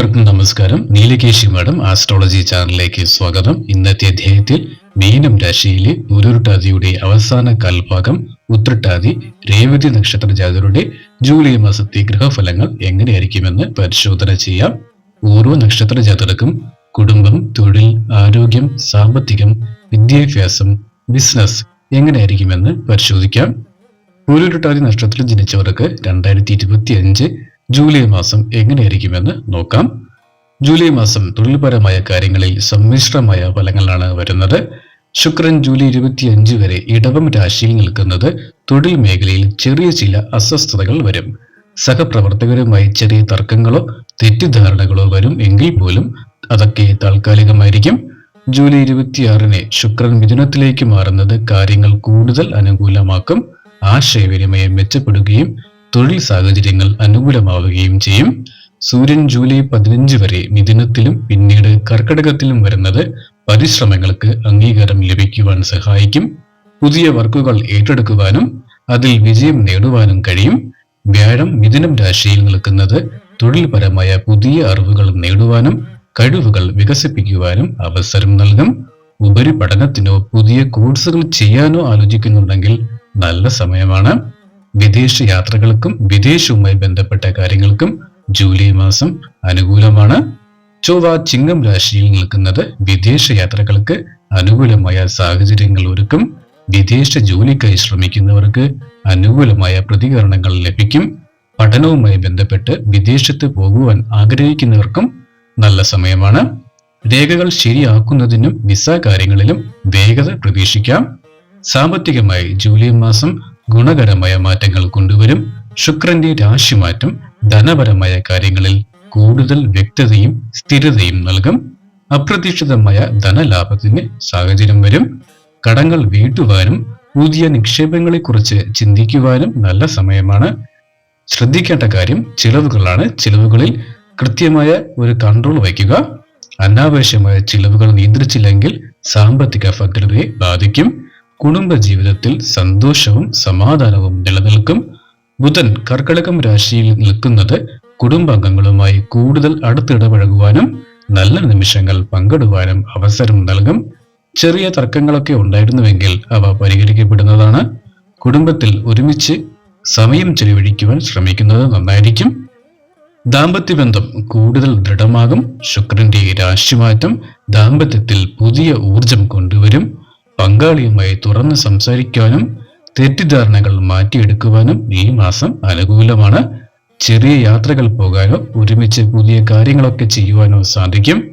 ഏവർക്കും നമസ്കാരം. Neelakesi madam astrology ചാനലിലേക്ക് സ്വാഗതം. ഇന്നത്തെ അധ്യായത്തിൽ മീനം രാശിയിലെ ഉരുട്ടാതിയുടെ അവസാന കാൽഭാഗം ഉത്രട്ടാതി രേവതി നക്ഷത്ര ജാതരുടെ ജൂലൈ മാസത്തെ ഗ്രഹഫലങ്ങൾ എങ്ങനെയായിരിക്കുമെന്ന് പരിശോധന ചെയ്യാം. ഓരോ നക്ഷത്ര ജാതകർക്കും കുടുംബം തൊഴിൽ ആരോഗ്യം സാമ്പത്തികം വിദ്യാഭ്യാസം ബിസിനസ് എങ്ങനെയായിരിക്കുമെന്ന് പരിശോധിക്കാം. ഉരുട്ടാതി നക്ഷത്രത്തിൽ ജനിച്ചവർക്ക് രണ്ടായിരത്തി ഇരുപത്തി അഞ്ച് ജൂലൈ മാസം എങ്ങനെയായിരിക്കുമെന്ന് നോക്കാം. ജൂലൈ മാസം തൊഴിൽപരമായ കാര്യങ്ങളിൽ സമ്മിശ്രമായ ഫലങ്ങളാണ് വരുന്നത്. ശുക്രൻ ജൂലൈ ഇരുപത്തിയഞ്ച് വരെ ഇടവം രാശിയിൽ നിൽക്കുന്നത് തൊഴിൽ മേഖലയിൽ ചെറിയ ചില അസ്വസ്ഥതകൾ വരും. സഹപ്രവർത്തകരുമായി ചെറിയ തർക്കങ്ങളോ തെറ്റിദ്ധാരണകളോ വരും എങ്കിൽ പോലും അതൊക്കെ താൽക്കാലികമായിരിക്കും. ജൂലൈ ഇരുപത്തിയാറിന് ശുക്രൻ മിഥുനത്തിലേക്ക് മാറുന്നത് കാര്യങ്ങൾ കൂടുതൽ അനുകൂലമാക്കും. ആശയവിനിമയം മെച്ചപ്പെടുകയും തൊഴിൽ സാഹചര്യങ്ങൾ അനുകൂലമാവുകയും ചെയ്യും. സൂര്യൻ ജൂലൈ പതിനഞ്ച് വരെ മിഥുനത്തിലും പിന്നീട് കർക്കിടകത്തിലും വരുന്നത് പരിശ്രമങ്ങൾക്ക് അംഗീകാരം ലഭിക്കുവാൻ സഹായിക്കും. പുതിയ വർക്കുകൾ ഏറ്റെടുക്കുവാനും അതിൽ വിജയം നേടുവാനും കഴിയും. വ്യാഴം മിഥുനം രാശിയിൽ നിൽക്കുന്നത് തൊഴിൽപരമായ പുതിയ അറിവുകൾ നേടുവാനും കഴിവുകൾ വികസിപ്പിക്കുവാനും അവസരം നൽകും. ഉപരിപഠനത്തിനോ പുതിയ കോഴ്സുകൾ ചെയ്യാനോ ആലോചിക്കുന്നുണ്ടെങ്കിൽ നല്ല സമയമാണ്. വിദേശ യാത്രകൾക്കും വിദേശവുമായി ബന്ധപ്പെട്ട കാര്യങ്ങൾക്കും ജൂലൈ മാസം അനുകൂലമാണ്. ചൊവ്വ ചിങ്ങം രാശിയിൽ നിൽക്കുന്നത് വിദേശ യാത്രകൾക്ക് അനുകൂലമായ സാഹചര്യങ്ങൾ ഒരുക്കും. വിദേശ ജോലിക്കായി ശ്രമിക്കുന്നവർക്ക് അനുകൂലമായ പ്രതികരണങ്ങൾ ലഭിക്കും. പഠനവുമായി ബന്ധപ്പെട്ട് വിദേശത്ത് പോകുവാൻ ആഗ്രഹിക്കുന്നവർക്കും നല്ല സമയമാണ്. രേഖകൾ ശരിയാക്കുന്നതിനും വിസ കാര്യങ്ങളിലും വേഗത പ്രതീക്ഷിക്കാം. സാമ്പത്തികമായി ജൂലൈ മാസം ഗുണകരമായ മാറ്റങ്ങൾ കൊണ്ടുവരും. ശുക്രന്റെ രാശിമാറ്റം ധനപരമായ കാര്യങ്ങളിൽ കൂടുതൽ വ്യക്തതയും സ്ഥിരതയും നൽകും. അപ്രതീക്ഷിതമായ ധനലാഭത്തിന് സാഹചര്യം വരും. കടങ്ങൾ വീട്ടുവാനും പുതിയ നിക്ഷേപങ്ങളെക്കുറിച്ച് ചിന്തിക്കുവാനും നല്ല സമയമാണ്. ശ്രദ്ധിക്കേണ്ട കാര്യം ചിലവുകളാണ്. ചിലവുകളിൽ കൃത്യമായ ഒരു കൺട്രോൾ വയ്ക്കുക. അനാവശ്യമായ ചിലവുകൾ നിയന്ത്രിച്ചില്ലെങ്കിൽ സാമ്പത്തിക ഭദ്രതയെ ബാധിക്കും. കുടുംബ ജീവിതത്തിൽ സന്തോഷവും സമാധാനവും നിലനിൽക്കും. ബുധൻ കർക്കടകം രാശിയിൽ നിൽക്കുന്നത് കുടുംബാംഗങ്ങളുമായി കൂടുതൽ അടുത്തിടപഴകുവാനും നല്ല നിമിഷങ്ങൾ പങ്കിടുവാനും അവസരം നൽകും. ചെറിയ തർക്കങ്ങളൊക്കെ ഉണ്ടായിരുന്നുവെങ്കിൽ അവ പരിഹരിക്കപ്പെടുന്നതാണ്. കുടുംബത്തിൽ ഒരുമിച്ച് സമയം ചെലവഴിക്കുവാൻ ശ്രമിക്കുന്നത് നന്നായിരിക്കും. ദാമ്പത്യ ബന്ധം കൂടുതൽ ദൃഢമാകും. ശുക്രന്റെ രാശിമാറ്റം ദാമ്പത്യത്തിൽ പുതിയ ഊർജം കൊണ്ടുവരും. പങ്കാളിയുമായി തുറന്ന് സംസാരിക്കാനും തെറ്റിദ്ധാരണകൾ മാറ്റിയെടുക്കുവാനും ഈ മാസം അനുകൂലമാണ്. ചെറിയ യാത്രകൾ പോകാനോ ഒരുമിച്ച് പുതിയ കാര്യങ്ങളൊക്കെ ചെയ്യുവാനോ സാധിക്കും.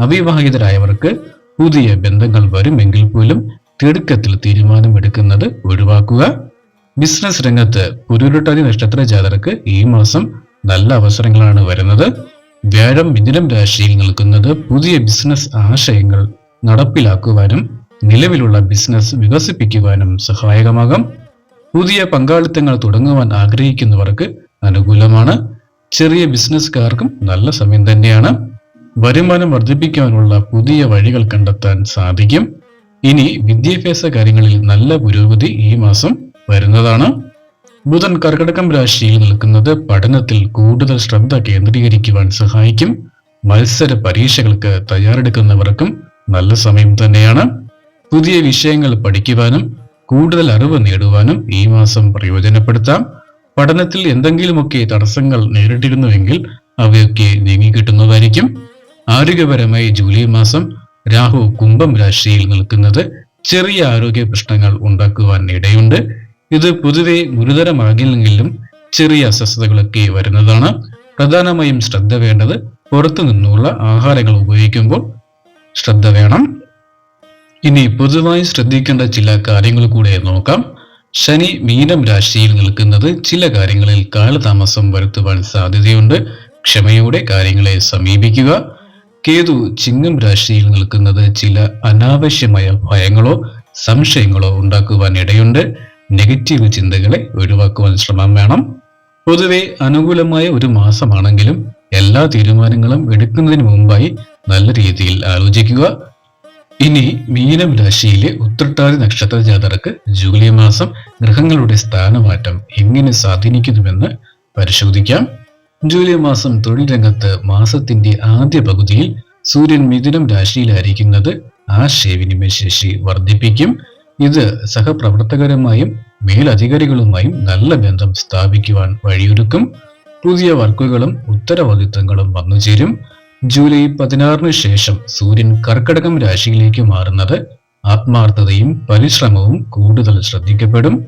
അവിവാഹിതരായവർക്ക് പുതിയ ബന്ധങ്ങൾ വരുമെങ്കിൽ പോലും തിടുക്കത്തിൽ തീരുമാനമെടുക്കുന്നത് ഒഴിവാക്കുക. ബിസിനസ് രംഗത്ത് പുരുരുട്ടതി നക്ഷത്ര ജാതകർക്ക് ഈ മാസം നല്ല അവസരങ്ങളാണ് വരുന്നത്. വ്യാഴം മിഥുനം രാശിയിൽ നിൽക്കുന്നത് പുതിയ ബിസിനസ് ആശയങ്ങൾ നടപ്പിലാക്കുവാനും നിലവിലുള്ള ബിസിനസ് വികസിപ്പിക്കുവാനും സഹായകമാകാം. പുതിയ പങ്കാളിത്തങ്ങൾ തുടങ്ങുവാൻ ആഗ്രഹിക്കുന്നവർക്ക് അനുകൂലമാണ്. ചെറിയ ബിസിനസ്സുകാർക്കും നല്ല സമയം തന്നെയാണ്. വരുമാനം വർദ്ധിപ്പിക്കാനുള്ള പുതിയ വഴികൾ കണ്ടെത്താൻ സാധിക്കും. ഇനി വിദ്യാഭ്യാസ കാര്യങ്ങളിൽ നല്ല പുരോഗതി ഈ മാസം വരുന്നതാണ്. ബുധൻ കർക്കടകം രാശിയിൽ നിൽക്കുന്നത് പഠനത്തിൽ കൂടുതൽ ശ്രദ്ധ കേന്ദ്രീകരിക്കുവാൻ സഹായിക്കും. മത്സര പരീക്ഷകൾക്ക് തയ്യാറെടുക്കുന്നവർക്കും നല്ല സമയം തന്നെയാണ്. പുതിയ വിഷയങ്ങൾ പഠിക്കുവാനും കൂടുതൽ അറിവ് നേടുവാനും ഈ മാസം പ്രയോജനപ്പെടുത്താം. പഠനത്തിൽ എന്തെങ്കിലുമൊക്കെ തടസ്സങ്ങൾ നേരിട്ടിരുന്നുവെങ്കിൽ അവയൊക്കെ നീങ്ങിക്കിട്ടുന്നതായിരിക്കും. ആരോഗ്യപരമായി ജൂലൈ മാസം രാഹു കുംഭം രാശിയിൽ നിൽക്കുന്നത് ചെറിയ ആരോഗ്യ പ്രശ്നങ്ങൾ ഉണ്ടാക്കുവാൻ ഇടയുണ്ട്. ഇത് പൊതുവെ ഗുരുതരമാകില്ലെങ്കിലും ചെറിയ അസ്വസ്ഥതകളൊക്കെ വരുന്നതാണ്. പ്രധാനമായും ശ്രദ്ധ വേണ്ടത് പുറത്തു നിന്നുള്ള ആഹാരങ്ങൾ ഉപയോഗിക്കുമ്പോൾ ശ്രദ്ധ വേണം. ഇനി പൊതുവായി ശ്രദ്ധിക്കേണ്ട ചില കാര്യങ്ങൾ കൂടെ നോക്കാം. ശനി മീനം രാശിയിൽ നിൽക്കുന്നത് ചില കാര്യങ്ങളിൽ കാലതാമസം വരുത്തുവാൻ സാധ്യതയുണ്ട്. ക്ഷമയോടെ കാര്യങ്ങളെ സമീപിക്കുക. കേതു ചിങ്ങം രാശിയിൽ നിൽക്കുന്നത് ചില അനാവശ്യമായ ഭയങ്ങളോ സംശയങ്ങളോ ഉണ്ടാക്കുവാൻ ഇടയുണ്ട്. നെഗറ്റീവ് ചിന്തകളെ ഒഴിവാക്കുവാൻ ശ്രമം വേണം. പൊതുവെ അനുകൂലമായ ഒരു മാസമാണെങ്കിലും എല്ലാ തീരുമാനങ്ങളും എടുക്കുന്നതിന് മുമ്പായി നല്ല രീതിയിൽ ആലോചിക്കുക. ഇനി മീനം രാശിയിലെ ഉത്രട്ടാതി നക്ഷത്ര ജാതർക്ക് ജൂലൈ മാസം ഗ്രഹങ്ങളുടെ സ്ഥാനമാറ്റം എങ്ങനെ സ്വാധീനിക്കുന്നുവെന്ന് പരിശോധിക്കാം. ജൂലൈ മാസം തൊഴിൽ രംഗത്ത് മാസത്തിന്റെ ആദ്യ പകുതിയിൽ സൂര്യൻ മിഥുനം രാശിയിലായിരിക്കുന്നത് ആശയവിനിമയ ശേഷി വർദ്ധിപ്പിക്കും. ഇത് സഹപ്രവർത്തകരുമായും മേലധികാരികളുമായും നല്ല ബന്ധം സ്ഥാപിക്കുവാൻ വഴിയൊരുക്കും. പുതിയ വർക്കുകളും ഉത്തരവാദിത്തങ്ങളും വന്നുചേരും. ജൂലൈ പതിനാറിന് ശേഷം സൂര്യൻ കർക്കടകം രാശിയിലേക്ക് മാറുന്നത് ആത്മാർത്ഥതയും പരിശ്രമവും കൂടുതൽ ശ്രദ്ധിക്കപ്പെടും.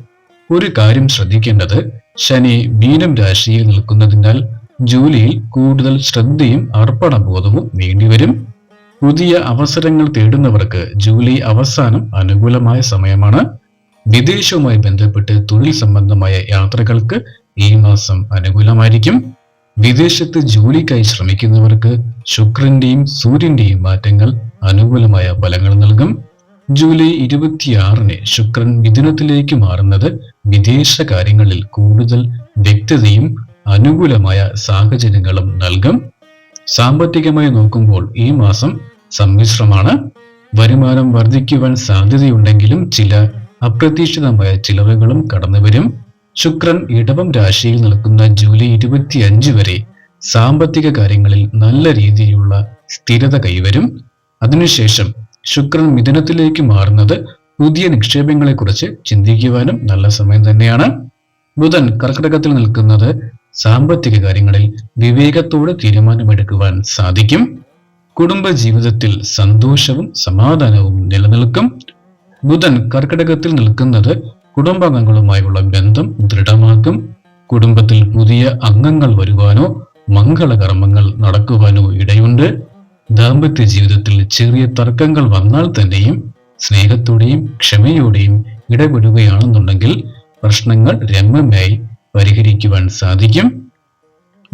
ഒരു കാര്യം ശ്രദ്ധിക്കേണ്ടത് ശനി മീനം രാശിയിൽ നിൽക്കുന്നതിനാൽ ജോലിയിൽ കൂടുതൽ ശ്രദ്ധയും അർപ്പണബോധവും വേണ്ടിവരും. പുതിയ അവസരങ്ങൾ തേടുന്നവർക്ക് ജൂലൈ അവസാനം അനുകൂലമായ സമയമാണ്. വിദേശവുമായി ബന്ധപ്പെട്ട് തൊഴിൽ സംബന്ധമായ യാത്രകൾക്ക് ഈ മാസം അനുകൂലമായിരിക്കും. വിദേശത്ത് ജോലിക്കായി ശ്രമിക്കുന്നവർക്ക് ശുക്രന്റെയും സൂര്യന്റെയും മാറ്റങ്ങൾ അനുകൂലമായ ഫലങ്ങൾ നൽകും. ജൂലൈ ഇരുപത്തിയാറിന് ശുക്രൻ മിഥുനത്തിലേക്ക് മാറുന്നത് വിദേശ കാര്യങ്ങളിൽ കൂടുതൽ വ്യക്തതയും അനുകൂലമായ സാഹചര്യങ്ങളും നൽകും. സാമ്പത്തികമായി നോക്കുമ്പോൾ ഈ മാസം സമ്മിശ്രമാണ്. വരുമാനം വർദ്ധിക്കുവാൻ സാധ്യതയുണ്ടെങ്കിലും ചില അപ്രതീക്ഷിതമായ ചിലവുകളും കടന്നുവരും. ശുക്രൻ ഇടവം രാശിയിൽ നിൽക്കുന്ന ജൂലൈ ഇരുപത്തിയഞ്ച് വരെ സാമ്പത്തിക കാര്യങ്ങളിൽ നല്ല രീതിയിലുള്ള സ്ഥിരത കൈവരും. അതിനുശേഷം ശുക്രൻ മിഥുനത്തിലേക്ക് മാറുന്നത് പുതിയ നിക്ഷേപങ്ങളെക്കുറിച്ച് ചിന്തിക്കുവാനും നല്ല സമയം തന്നെയാണ്. ബുധൻ കർക്കിടകത്തിൽ നിൽക്കുന്നത് സാമ്പത്തിക കാര്യങ്ങളിൽ വിവേകത്തോടെ തീരുമാനമെടുക്കുവാൻ സാധിക്കും. കുടുംബ ജീവിതത്തിൽ സന്തോഷവും സമാധാനവും നിലനിൽക്കും. ബുധൻ കർക്കിടകത്തിൽ നിൽക്കുന്നത് കുടുംബാംഗങ്ങളുമായുള്ള ബന്ധം ദൃഢമാക്കും. കുടുംബത്തിൽ പുതിയ അംഗങ്ങൾ വരുവാനോ മംഗളകർമ്മങ്ങൾ നടക്കുവാനോ ഇടയുണ്ട്. ദാമ്പത്യ ജീവിതത്തിൽ ചെറിയ തർക്കങ്ങൾ വന്നാൽ തന്നെയും സ്നേഹത്തോടെയും ക്ഷമയോടെയും ഇടപെടുകയാണെന്നുണ്ടെങ്കിൽ പ്രശ്നങ്ങൾ രമ്യമായി പരിഹരിക്കുവാൻ സാധിക്കും.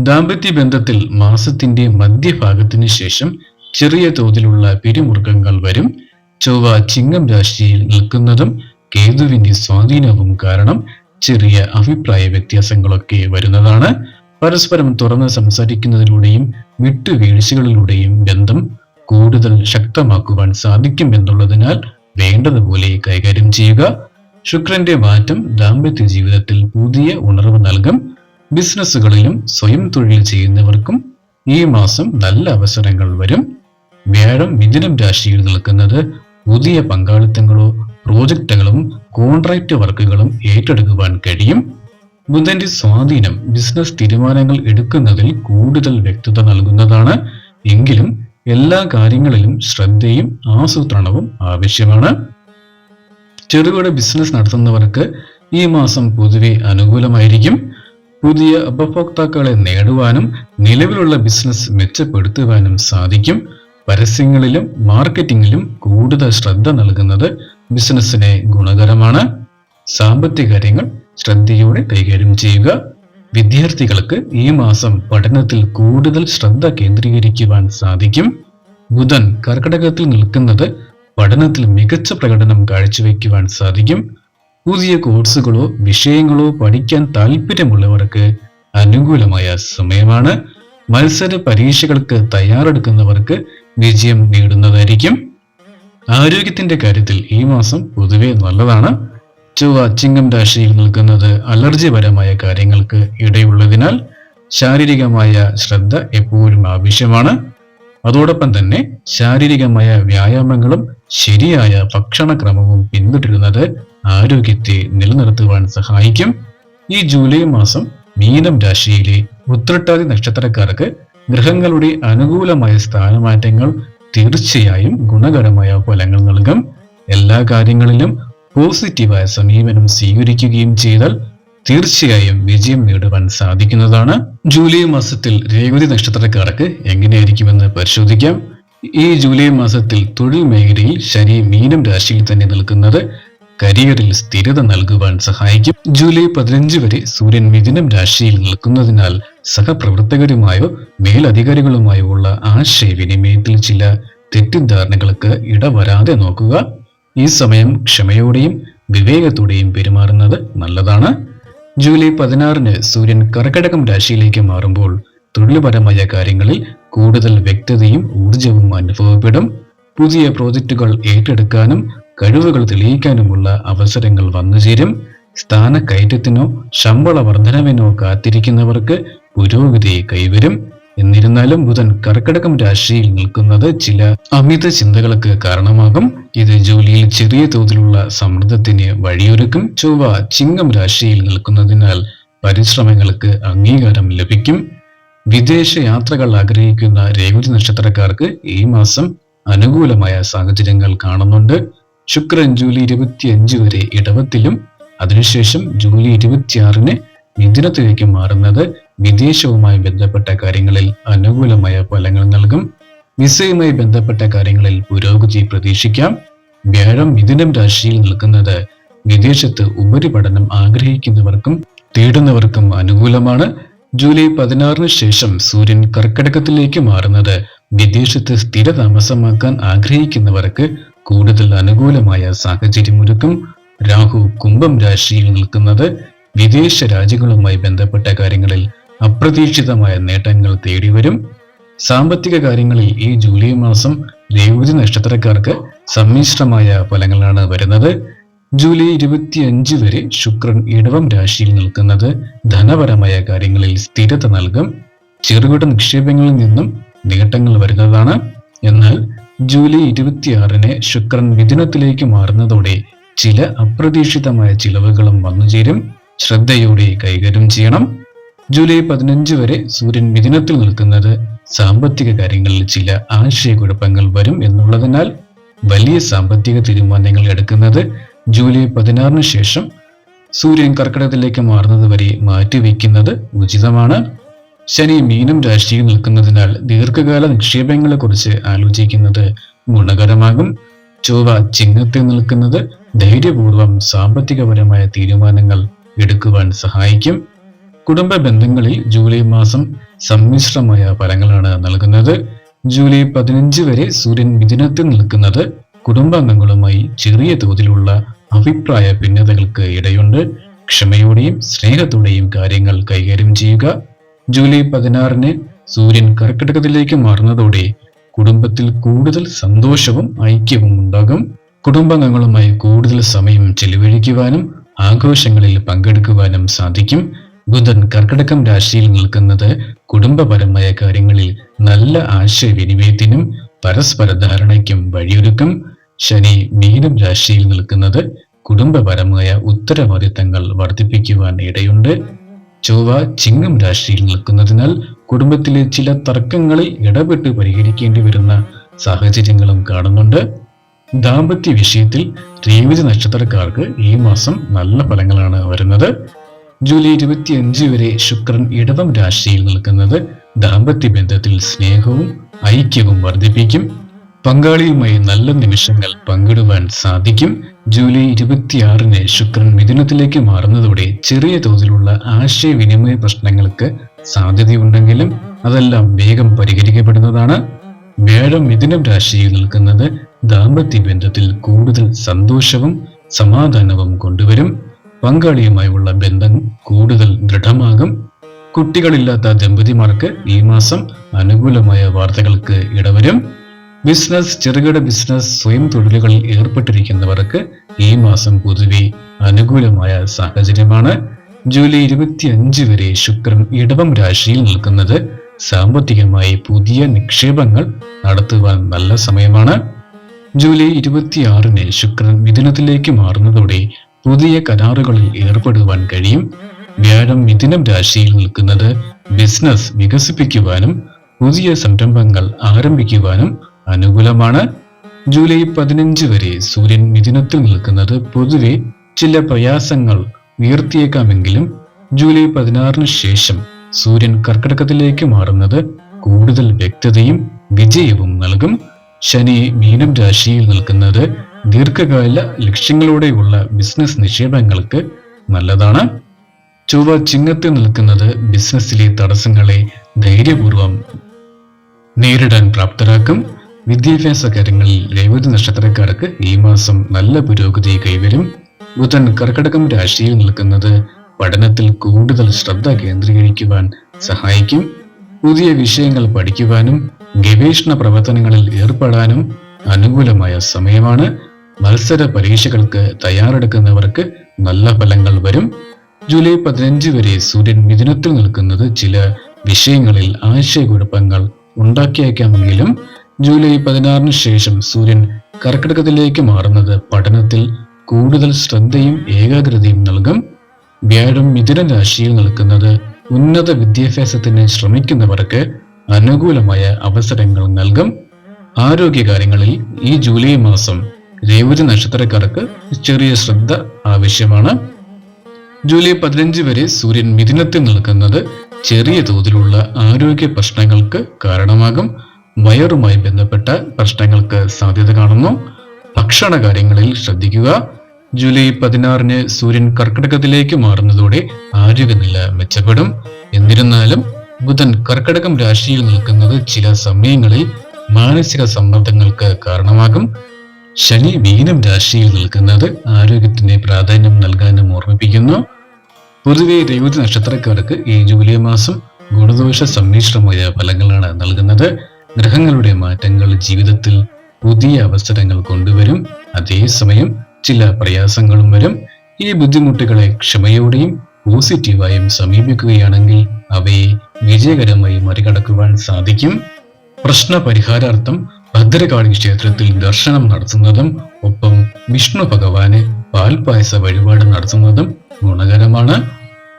ദാമ്പത്യ ബന്ധത്തിൽ മാസത്തിന്റെ മധ്യഭാഗത്തിന് ശേഷം ചെറിയ തോതിലുള്ള പിരിമുറുക്കങ്ങൾ വരും. ചൊവ്വ ചിങ്ങം രാശിയിൽ നിൽക്കുന്നതും കേതുവിന്റെ സ്വാധീനവും കാരണം ചെറിയ അഭിപ്രായ വ്യത്യാസങ്ങളൊക്കെ വരുന്നതാണ്. പരസ്പരം തുറന്ന് സംസാരിക്കുന്നതിലൂടെയും വിട്ടുവീഴ്ചകളിലൂടെയും ബന്ധം കൂടുതൽ ശക്തമാക്കുവാൻ സാധിക്കും എന്നുള്ളതിനാൽ വേണ്ടതുപോലെ കൈകാര്യം ചെയ്യുക. ശുക്രന്റെ മാറ്റം ദാമ്പത്യ ജീവിതത്തിൽ പുതിയ ഉണർവ് നൽകും. ബിസിനസ്സുകളിലും സ്വയം തൊഴിൽ ചെയ്യുന്നവർക്കും ഈ മാസം നല്ല അവസരങ്ങൾ വരും. വ്യാഴം മിഥുനം രാശിയിൽ നിൽക്കുന്നത് പുതിയ പങ്കാളിത്തങ്ങളോ പ്രോജക്റ്റുകളും കോൺട്രാക്റ്റ് വർക്കുകളും ഏറ്റെടുക്കുവാൻ കഴിയും. ബുധന്റെ സ്വാധീനം ബിസിനസ് തീരുമാനങ്ങൾ എടുക്കുന്നതിൽ കൂടുതൽ വ്യക്തത നൽകുന്നതാണ്. എങ്കിലും എല്ലാ കാര്യങ്ങളിലും ശ്രദ്ധയും ആസൂത്രണവും ആവശ്യമാണ്. ചെറുകിട ബിസിനസ് നടത്തുന്നവർക്ക് ഈ മാസം പൊതുവെ അനുകൂലമായിരിക്കും. പുതിയ ഉപഭോക്താക്കളെ നേടുവാനും നിലവിലുള്ള ബിസിനസ് മെച്ചപ്പെടുത്തുവാനും സാധിക്കും. പരസ്യങ്ങളിലും മാർക്കറ്റിംഗിലും കൂടുതൽ ശ്രദ്ധ നൽകുന്നത് ബിസിനസ്സിന് ഗുണകരമാണ്. സാമ്പത്തിക കാര്യങ്ങൾ ശ്രദ്ധയോടെ കൈകാര്യം ചെയ്യുക. വിദ്യാർത്ഥികൾക്ക് ഈ മാസം പഠനത്തിൽ കൂടുതൽ ശ്രദ്ധ കേന്ദ്രീകരിക്കുവാൻ സാധിക്കും. ബുധൻ കർക്കടകത്തിൽ നിൽക്കുന്നത് പഠനത്തിൽ മികച്ച പ്രകടനം കാഴ്ചവെക്കുവാൻ സാധിക്കും. പുതിയ കോഴ്സുകളോ വിഷയങ്ങളോ പഠിക്കാൻ താല്പര്യമുള്ളവർക്ക് അനുകൂലമായ സമയമാണ്. മത്സര പരീക്ഷകൾക്ക് തയ്യാറെടുക്കുന്നവർക്ക് വിജയം നേടുന്നതായിരിക്കും. ആരോഗ്യത്തിന്റെ കാര്യത്തിൽ ഈ മാസം പൊതുവേ നല്ലതാണ്. ചൊവ്വ ചിങ്ങം രാശിയിൽ നിൽക്കുന്നത് അലർജിപരമായ കാര്യങ്ങൾക്ക് ഇടയുള്ളതിനാൽ ശാരീരികമായ ശ്രദ്ധ എപ്പോഴും ആവശ്യമാണ്. അതോടൊപ്പം തന്നെ ശാരീരികമായ വ്യായാമങ്ങളും ശരിയായ ഭക്ഷണക്രമവും പിന്തുടരുന്നത് ആരോഗ്യത്തെ നിലനിർത്തുവാൻ സഹായിക്കും. ഈ ജൂലൈ മാസം മീനം രാശിയിലെ ഉത്രട്ടാതി നക്ഷത്രക്കാർക്ക് ഗ്രഹങ്ങളുടെ അനുകൂലമായ സ്ഥാനമാറ്റങ്ങൾ തീർച്ചയായും ഗുണകരമായ ഫലങ്ങൾ നൽകും. എല്ലാ കാര്യങ്ങളിലും പോസിറ്റീവായ സമീപനം സ്വീകരിക്കുകയും ചെയ്താൽ തീർച്ചയായും വിജയം നേടുവാൻ സാധിക്കുന്നതാണ്. ജൂലൈ മാസത്തിൽ രേവതി നക്ഷത്രക്കാർക്ക് എങ്ങനെയായിരിക്കുമെന്ന് പരിശോധിക്കാം. ഈ ജൂലൈ മാസത്തിൽ തൊഴിൽ മേഖലയിൽ ശനി മീനം രാശിയിൽ തന്നെ നിൽക്കുന്നത് കരിയറിൽ സ്ഥിരത നൽകുവാൻ സഹായിക്കും. ജൂലൈ പതിനഞ്ച് വരെ സൂര്യൻ മിഥുനം രാശിയിൽ നിൽക്കുന്നതിനാൽ സഹപ്രവർത്തകരുമായോ മേലധികാരികളുമായോ ഉള്ള ആശയവിനിമയത്തിൽ ചില തെറ്റിദ്ധാരണകൾക്ക് ഇടവരാതെ നോക്കുക. ഈ സമയം ക്ഷമയോടെയും വിവേകത്തോടെയും പെരുമാറുന്നത് നല്ലതാണ്. ജൂലൈ പതിനാറിന് സൂര്യൻ കർക്കടകം രാശിയിലേക്ക് മാറുമ്പോൾ തൊഴിൽപരമായ കാര്യങ്ങളിൽ കൂടുതൽ വ്യക്തതയും ഊർജവും അനുഭവപ്പെടും. പുതിയ പ്രോജക്റ്റുകൾ ഏറ്റെടുക്കാനും കഴിവുകൾ തെളിയിക്കാനുമുള്ള അവസരങ്ങൾ വന്നുചേരും സ്ഥാനക്കയറ്റത്തിനോ ശമ്പള വർധനവിനോ കാത്തിരിക്കുന്നവർക്ക് പുരോഗതി കൈവരും. എന്നിരുന്നാലും ബുധൻ കർക്കിടകം രാശിയിൽ നിൽക്കുന്നത് ചില അമിത ചിന്തകൾക്ക് കാരണമാകും. ഇത് ജോലിയിൽ ചെറിയ തോതിലുള്ള സമ്മർദ്ദത്തിന് വഴിയൊരുക്കും. ചൊവ്വ ചിങ്ങം രാശിയിൽ നിൽക്കുന്നതിനാൽ പരിശ്രമങ്ങൾക്ക് അംഗീകാരം ലഭിക്കും. വിദേശ യാത്രകൾ ആഗ്രഹിക്കുന്ന രേവതി നക്ഷത്രക്കാർക്ക് ഈ മാസം അനുകൂലമായ സാഹചര്യങ്ങൾ കാണുന്നുണ്ട്. ശുക്രൻ ജൂലൈ ഇരുപത്തിയഞ്ച് വരെ ഇടവത്തിലും അതിനുശേഷം ജൂലൈ ഇരുപത്തിയാറിന് മിഥുനത്തിലേക്ക് മാറുന്നത് വിദേശവുമായി ബന്ധപ്പെട്ട കാര്യങ്ങളിൽ അനുകൂലമായ ഫലങ്ങൾ നൽകും. വിസയുമായി ബന്ധപ്പെട്ട കാര്യങ്ങളിൽ പുരോഗതി പ്രതീക്ഷിക്കാം. വ്യാഴം മിഥുനം രാശിയിൽ നിൽക്കുന്നത് വിദേശത്ത് ഉപരിപഠനം ആഗ്രഹിക്കുന്നവർക്കും തേടുന്നവർക്കും അനുകൂലമാണ്. ജൂലൈ പതിനാറിന് ശേഷം സൂര്യൻ കർക്കിടകത്തിലേക്ക് മാറുന്നത് വിദേശത്ത് സ്ഥിരതാമസമാക്കാൻ ആഗ്രഹിക്കുന്നവർക്ക് കൂടുതൽ അനുകൂലമായ സാഹചര്യമൊരുക്കും. രാഹു കുംഭം രാശിയിൽ നിൽക്കുന്നത് വിദേശ രാജ്യങ്ങളുമായി ബന്ധപ്പെട്ട കാര്യങ്ങളിൽ അപ്രതീക്ഷിതമായ നേട്ടങ്ങൾ തേടിവരും. സാമ്പത്തിക കാര്യങ്ങളിൽ ഈ ജൂലൈ മാസം രേവതി നക്ഷത്രക്കാർക്ക് സമ്മിശ്രമായ ഫലങ്ങളാണ് വരുന്നത്. ജൂലൈ ഇരുപത്തിയഞ്ച് വരെ ശുക്രൻ ഇടവം രാശിയിൽ നിൽക്കുന്നത് ധനപരമായ കാര്യങ്ങളിൽ സ്ഥിരത നൽകും. ചെറുകിട നിക്ഷേപങ്ങളിൽ നിന്നും നേട്ടങ്ങൾ വരുന്നതാണ്. എന്നാൽ ജൂലൈ ഇരുപത്തിയാറിന് ശുക്രൻ മിഥുനത്തിലേക്ക് മാറുന്നതോടെ ചില അപ്രതീക്ഷിതമായ ചിലവുകളും വന്നുചേരും ശ്രദ്ധയോടെ കൈകാര്യം ചെയ്യണം. ജൂലൈ പതിനഞ്ച് വരെ സൂര്യൻ മിഥുനത്തിൽ നിൽക്കുന്നത് സാമ്പത്തിക കാര്യങ്ങളിൽ ചില ആശയക്കുഴപ്പങ്ങൾ വരും എന്നുള്ളതിനാൽ വലിയ സാമ്പത്തിക തീരുമാനങ്ങൾ എടുക്കുന്നത് ജൂലൈ പതിനാറിന് ശേഷം സൂര്യൻ കർക്കിടകത്തിലേക്ക് മാറുന്നത് വരെ മാറ്റിവെക്കുന്നത് ഉചിതമാണ്. ശനി മീനം രാശിയിൽ നിൽക്കുന്നതിനാൽ ദീർഘകാല നിക്ഷേപങ്ങളെക്കുറിച്ച് ആലോചിക്കുന്നത് ഗുണകരമാകും. ചൊവ്വ ചിങ്ങത്തിൽ നിൽക്കുന്നത് ധൈര്യപൂർവം സാമ്പത്തികപരമായ തീരുമാനങ്ങൾ എടുക്കുവാൻ സഹായിക്കും. കുടുംബ ബന്ധങ്ങളിൽ ജൂലൈ മാസം സമ്മിശ്രമായ ഫലങ്ങളാണ് നൽകുന്നത്. ജൂലൈ പതിനഞ്ച് വരെ സൂര്യൻ മിഥുനത്തിൽ നിൽക്കുന്നത് കുടുംബാംഗങ്ങളുമായി ചെറിയ തോതിലുള്ള അഭിപ്രായ ഭിന്നതകൾക്ക് ഇടയുണ്ട്. ക്ഷമയോടെയും സ്നേഹത്തോടെയും കാര്യങ്ങൾ കൈകാര്യം ചെയ്യുക. ജൂലൈ പതിനാറിന് സൂര്യൻ കർക്കിടകത്തിലേക്ക് മാറുന്നതോടെ കുടുംബത്തിൽ കൂടുതൽ സന്തോഷവും ഐക്യവും ഉണ്ടാകും. കുടുംബാംഗങ്ങളുമായി കൂടുതൽ സമയം ചെലവഴിക്കുവാനും ആഘോഷങ്ങളിൽ പങ്കെടുക്കുവാനും സാധിക്കും. ബുധൻ കർക്കിടകം രാശിയിൽ നിൽക്കുന്നത് കുടുംബപരമായ കാര്യങ്ങളിൽ നല്ല ആശയവിനിമയത്തിനും പരസ്പര ധാരണയ്ക്കും വഴിയൊരുക്കും. ശനി മീനം രാശിയിൽ നിൽക്കുന്നത് കുടുംബപരമായ ഉത്തരവാദിത്തങ്ങൾ വർദ്ധിപ്പിക്കുവാൻ ഇടയുണ്ട്. ചൊവ്വ ചിങ്ങം രാശിയിൽ നിൽക്കുന്നതിനാൽ കുടുംബത്തിലെ ചില തർക്കങ്ങളിൽ ഇടപെട്ട് പരിഹരിക്കേണ്ടി വരുന്ന സാഹചര്യങ്ങളും കാണുന്നുണ്ട്. ദാമ്പത്യ വിഷയത്തിൽ രേവതി നക്ഷത്രക്കാർക്ക് ഈ മാസം നല്ല ഫലങ്ങളാണ് വരുന്നത്. ജൂലൈ ഇരുപത്തിയഞ്ച് വരെ ശുക്രൻ ഇടവം രാശിയിൽ നിൽക്കുന്നത് ദാമ്പത്യ ബന്ധത്തിൽ സ്നേഹവും ഐക്യവും വർദ്ധിപ്പിക്കും. പങ്കാളിയുമായി നല്ല നിമിഷങ്ങൾ പങ്കിടുവാൻ സാധിക്കും. ജൂലൈ ഇരുപത്തിയാറിന് ശുക്രൻ മിഥുനത്തിലേക്ക് മാറുന്നതോടെ ചെറിയ തോതിലുള്ള ആശയവിനിമയ പ്രശ്നങ്ങൾക്ക് സാധ്യതയുണ്ടെങ്കിലും അതെല്ലാം വേഗം പരിഹരിക്കപ്പെടുന്നതാണ്. വ്യാഴം മിഥുനം രാശിയിൽ നിൽക്കുന്നത് ദാമ്പത്യ ബന്ധത്തിൽ കൂടുതൽ സന്തോഷവും സമാധാനവും കൊണ്ടുവരും. പങ്കാളിയുമായുള്ള ബന്ധം കൂടുതൽ ദൃഢമാകും. കുട്ടികളില്ലാത്ത ദമ്പതിമാർക്ക് ഈ മാസം അനുകൂലമായ വാർത്തകൾക്ക് ഇടവരും. ബിസിനസ് ചെറുകിട ബിസിനസ് സ്വയം തൊഴിലുകളിൽ ഏർപ്പെട്ടിരിക്കുന്നവർക്ക് ഈ മാസം പൊതുവെ അനുകൂലമായ സാഹചര്യമാണ്. ജൂലൈ ഇരുപത്തിയഞ്ച് വരെ ശുക്രൻ ഇടവം രാശിയിൽ നിൽക്കുന്നത് സാമ്പത്തികമായി പുതിയ നിക്ഷേപങ്ങൾ നടത്തുവാൻ നല്ല സമയമാണ്. ജൂലൈ ഇരുപത്തിയാറിന് ശുക്രൻ മിഥുനത്തിലേക്ക് മാറുന്നതോടെ പുതിയ കരാറുകളിൽ ഏർപ്പെടുവാൻ കഴിയും. വ്യാഴം മിഥുനം രാശിയിൽ നിൽക്കുന്നത് ബിസിനസ് വികസിപ്പിക്കുവാനും പുതിയ സംരംഭങ്ങൾ ആരംഭിക്കുവാനും അനുകൂലമാണ്. ജൂലൈ പതിനഞ്ച് വരെ സൂര്യൻ മിഥുനത്തിൽ നിൽക്കുന്നത് പൊതുവെ ചില പ്രയാസങ്ങൾ ഉയർത്തിയേക്കാമെങ്കിലും ജൂലൈ പതിനാറിന് ശേഷം സൂര്യൻ കർക്കിടകത്തിലേക്ക് മാറുന്നത് കൂടുതൽ വ്യക്തതയും വിജയവും നൽകും. ശനി മീനം രാശിയിൽ നിൽക്കുന്നത് ദീർഘകാല ലക്ഷ്യങ്ങളോടെയുള്ള ബിസിനസ് നിക്ഷേപങ്ങൾക്ക് നല്ലതാണ്. ചൊവ്വ ചിങ്ങത്തിൽ നിൽക്കുന്നത് ബിസിനസ്സിലെ തടസ്സങ്ങളെ ധൈര്യപൂർവം നേരിടാൻ പ്രാപ്തരാക്കും. വിദ്യാഭ്യാസ കാര്യങ്ങളിൽ രേവതി നക്ഷത്രക്കാർക്ക് ഈ മാസം നല്ല പുരോഗതി കൈവരും. ബുധൻ കർക്കടകം രാശിയിൽ നിൽക്കുന്നത് പഠനത്തിൽ കൂടുതൽ ശ്രദ്ധ കേന്ദ്രീകരിക്കുവാൻ സഹായിക്കും. പുതിയ വിഷയങ്ങൾ പഠിക്കുവാനും ഗവേഷണ പ്രവർത്തനങ്ങളിൽ ഏർപ്പെടാനും അനുകൂലമായ സമയമാണ്. മത്സര പരീക്ഷകൾക്ക് തയ്യാറെടുക്കുന്നവർക്ക് നല്ല ഫലങ്ങൾ വരും. ജൂലൈ പതിനഞ്ച് വരെ സൂര്യൻ മിഥുനത്തിൽ നിൽക്കുന്നത് ചില വിഷയങ്ങളിൽ ആശയക്കുഴപ്പങ്ങൾ ഉണ്ടാക്കിയേക്കാമെങ്കിലും ജൂലൈ പതിനാറിന് ശേഷം സൂര്യൻ കർക്കിടകത്തിലേക്ക് മാറുന്നത് പഠനത്തിൽ കൂടുതൽ ശ്രദ്ധയും ഏകാഗ്രതയും നൽകും. വ്യാഴം മിഥുന രാശിയിൽ നിൽക്കുന്നത് ഉന്നത വിദ്യാഭ്യാസത്തിന് ശ്രമിക്കുന്നവർക്ക് അനുകൂലമായ അവസരങ്ങൾ നൽകും. ആരോഗ്യകാര്യങ്ങളിൽ ഈ ജൂലൈ മാസം രേവതി നക്ഷത്രക്കാർക്ക് ചെറിയ ശ്രദ്ധ ആവശ്യമാണ്. ജൂലൈ പതിനഞ്ച് വരെ സൂര്യൻ മിഥുനത്തിൽ നിൽക്കുന്നത് ചെറിയ തോതിലുള്ള ആരോഗ്യ പ്രശ്നങ്ങൾക്ക് കാരണമാകും. വയറുമായി ബന്ധപ്പെട്ട പ്രശ്നങ്ങൾക്ക് സാധ്യത കാണുന്നു. ഭക്ഷണ കാര്യങ്ങളിൽ ശ്രദ്ധിക്കുക. ജൂലൈ പതിനാറിന് സൂര്യൻ കർക്കിടകത്തിലേക്ക് മാറുന്നതോടെ ആരോഗ്യനില മെച്ചപ്പെടും. എന്നിരുന്നാലും ബുധൻ കർക്കിടകം രാശിയിൽ നിൽക്കുന്നത് ചില സമയങ്ങളിൽ മാനസിക സമ്മർദ്ദങ്ങൾക്ക് കാരണമാകും. ശനി മീനം രാശിയിൽ നിൽക്കുന്നത് ആരോഗ്യത്തിന് പ്രാധാന്യം നൽകാനും ഓർമ്മിപ്പിക്കുന്നു. പൊതുവെ രേവതി നക്ഷത്രക്കാർക്ക് ഈ ജൂലൈ മാസം ഗുണദോഷ സമ്മിശ്രമായ ഫലങ്ങളാണ് നൽകുന്നത്. ഗ്രഹങ്ങളുടെ മാറ്റങ്ങൾ ജീവിതത്തിൽ പുതിയ അവസരങ്ങൾ കൊണ്ടുവരും. അതേസമയം ചില പ്രയാസങ്ങളും വരും. ഈ ബുദ്ധിമുട്ടുകളെ ക്ഷമയോടെയും പോസിറ്റീവായും സമീപിക്കുകയാണെങ്കിൽ അവയെ വിജയകരമായി മറികടക്കുവാൻ സാധിക്കും. പ്രശ്ന പരിഹാരാർത്ഥം ഭദ്രകാളി ക്ഷേത്രത്തിൽ ദർശനം നടത്തുന്നതും ഒപ്പം വിഷ്ണു ഭഗവാന് പാൽപായസ വഴിപാട് നടത്തുന്നതും ഗുണകരമാണ്.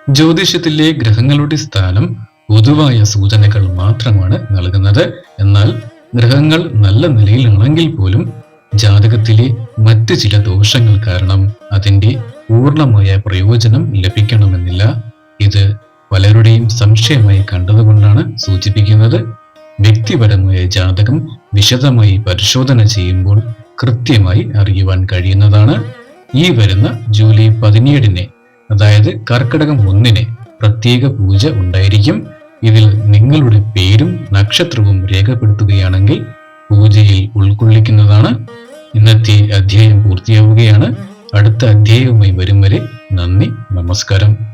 ജ്യോതിഷത്തിലെ ഗ്രഹങ്ങളുടെ സ്ഥാനം പൊതുവായ സൂചനകൾ മാത്രമാണ് നൽകുന്നത്. എന്നാൽ ഗ്രഹങ്ങൾ നല്ല നിലയിലാണെങ്കിൽ പോലും ജാതകത്തിലെ മറ്റ് ചില ദോഷങ്ങൾ കാരണം അതിന്റെ പൂർണമായ പ്രയോജനം ലഭിക്കണമെന്നില്ല. ഇത് പലരുടെയും സംശയമായി കണ്ടതുകൊണ്ടാണ് സൂചിപ്പിക്കുന്നത്. വ്യക്തിപരമായ ജാതകം വിശദമായി പരിശോധന ചെയ്യുമ്പോൾ കൃത്യമായി അറിയുവാൻ കഴിയുന്നതാണ്. ഈ വരുന്ന ജൂലൈ പതിനേഴിന് അതായത് കർക്കിടകം ഒന്നിന് പ്രത്യേക പൂജ ഉണ്ടായിരിക്കും. ഇതിൽ നിങ്ങളുടെ പേരും നക്ഷത്രവും രേഖപ്പെടുത്തുകയാണെങ്കിൽ പൂജയിൽ ഉൾക്കൊള്ളിക്കുന്നതാണ്. ഇന്നത്തെ അധ്യായം പൂർത്തിയാവുകയാണ്. അടുത്ത അധ്യായവുമായി വരും വരെ നന്ദി നമസ്കാരം.